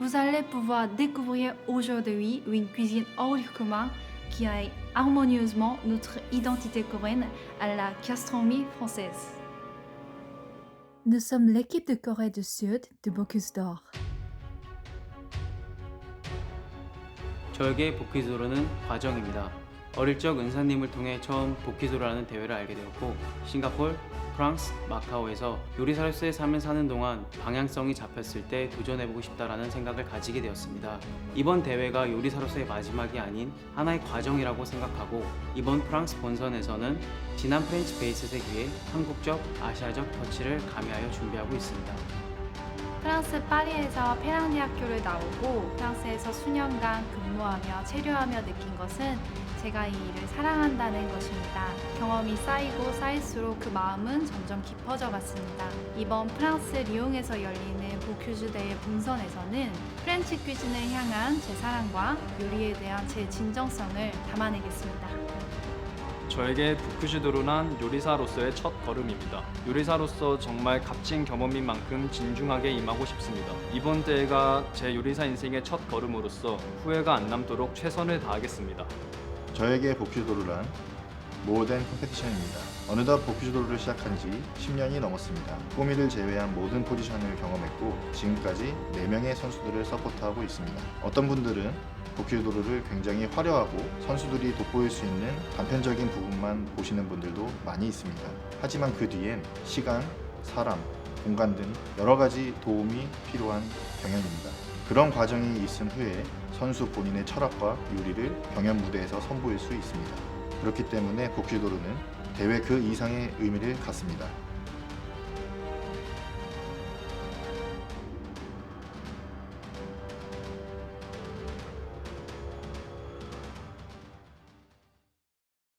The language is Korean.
Vous allez pouvoir découvrir aujourd'hui une cuisine hors du commun qui aille harmonieusement notre identité coréenne à la gastronomie française. Nous sommes l'équipe de Corée du Sud de Bocuse d'Or. 저에게 복귀조로는 과정입니다. 어릴 적 은사님을 통해 처음 복귀조로라는 대회를 알게 되었고 싱가폴, 프랑스, 마카오에서 요리사로서의 삶을 사는 동안 방향성이 잡혔을 때 도전해보고 싶다라는 생각을 가지게 되었습니다. 이번 대회가 요리사로서의 마지막이 아닌 하나의 과정이라고 생각하고 이번 프랑스 본선에서는 진한 프렌치 베이스 세기에 한국적, 아시아적 터치를 가미하여 준비하고 있습니다. 프랑스 파리에서 페랑리 학교를 나오고 프랑스에서 수년간 근무하며 체류하며 느낀 것은 제가 이 일을 사랑한다는 것입니다. 경험이 쌓이고 쌓일수록 그 마음은 점점 깊어져 갔습니다. 이번 프랑스 리옹에서 열리는 보큐즈 대회 본선에서는 프렌치 퀴즈를 향한 제 사랑과 요리에 대한 제 진정성을 담아내겠습니다. 저에게 부크슈도르란 요리사로서의 첫 걸음입니다. 요리사로서 정말 값진 경험인 만큼 진중하게 임하고 싶습니다. 이번 대회가 제 요리사 인생의 첫 걸음으로서 후회가 안 남도록 최선을 다하겠습니다. 저에게 복귀도르란 모든 컴페티션입니다. 어느덧 복귀도르를 시작한 지 10년이 넘었습니다. 꼬미를 제외한 모든 포지션을 경험했고 지금까지 4명의 선수들을 서포트하고 있습니다. 어떤 분들은 복귀도르를 굉장히 화려하고 선수들이 돋보일 수 있는 단편적인 부분만 보시는 분들도 많이 있습니다. 하지만 그 뒤엔 시간, 사람, 공간 등 여러 가지 도움이 필요한 경연입니다. 그런 과정이 있은 후에 선수 본인의 철학과 요리를 경연 무대에서 선보일 수 있습니다. 그렇기 때문에 복귀도르는 대회 그 이상의 의미를 갖습니다.